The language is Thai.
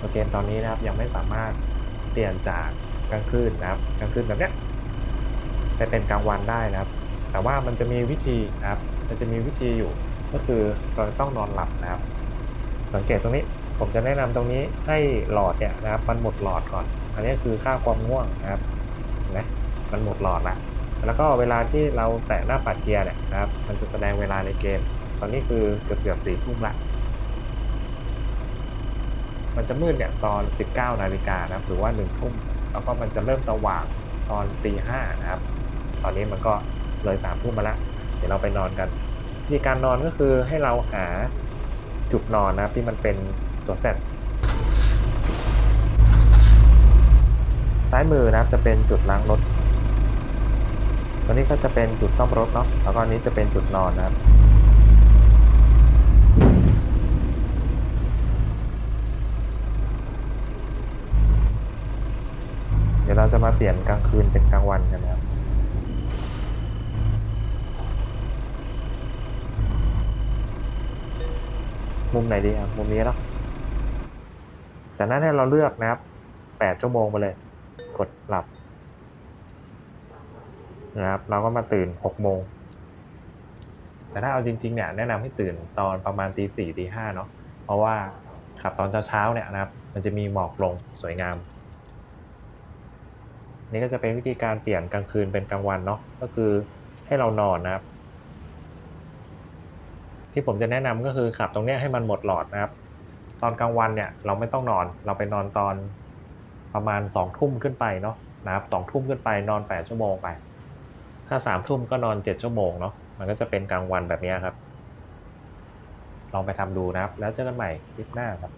ตัวเกมตอนนี้นะครับยังไม่สามารถเปลี่ยนจากกลางคืนนะครับกลางคืนแบบเนี้ยไปเป็นกลางวันได้นะครับ แต่ว่ามันจะมีวิธีนะครับ มันจะมีวิธีอยู่ก็คือเราต้องนอนหลับนะครับ สังเกตตรงนี้ผมจะแนะนำตรงนี้ให้หลอดเนี่ยนะครับ มันหมดหลอดก่อน อันนี้คือค่าความง่วงนะครับนไหมมันหมดหลอดละแล้วก็เวลาที่เราแตะหน้าปัดเกียร์เนี่ยนะครับ มันจะแสดงเวลาในเกม ตอนนี้คือเกือบเกือบสี่ทุ่มละ มันจะมืดเนี่ยตอน 19นาฬิกานะครับหรือว่า1ทุ่มแล้วก็มันจะเริ่มสว่างตอนตีห้านะครับ ตอนนี้มันก็เลยสามทุ่มมาละ เดี๋ยวเราไปนอนกันวิธีการนอนก็คือให้เราหาจุดนอนนะครับที่มันเป็นตัวเซตซ้ายมือนะครับจะเป็นจุดล้างรถ ตัวนี้ก็จะเป็นจุดซ่อมรถเนาะ แล้วก็นนี้จะเป็นจุดนอนนะครับ ดี๋ยวเราจะมาเปลี่ยนกลางคืนเป็นกลางวันกันนะครับมุมไหนดีครับมุมนี้เนาะจากนั้นให้เราเลือกนะครับแปดชั่วโมงไปเลย กดหลับนะครับ เราก็มาตื่นหกโมงแต่ถ้าเอาจริงๆเนี่ยแนะนำให้ตื่นตอนประมาณตีสี่ตีห้าเนาะเพราะว่าขับตอนเช้าๆเนี่ยนะครับ มันจะมีหมอกลงสวยงาม นี่ก็จะเป็นวิธีการเปลี่ยนกลางคืนเป็นกลางวันเนาะก็คือให้เรานอนนะครับ ที่ผมจะแนะนำก็คือขับตรงเนี้ยให้มันหมดหลอดนะครับ ตอนกลางวันเนี่ยเราไม่ต้องนอนเราไปนอนตอนประมาณสองทุ่มขึ้นไปเนาะนะครับสองทุ่มขึ้นไปนอนแปดชั่วโมงไป ถ้าสามทุ่มก็นอนเจ็ดชั่วโมงเนาะมันก็จะเป็นกลางวันแบบนี้ครับ ลองไปทำดูนะครับ แล้วเจอกันใหม่คลิปหน้าครับ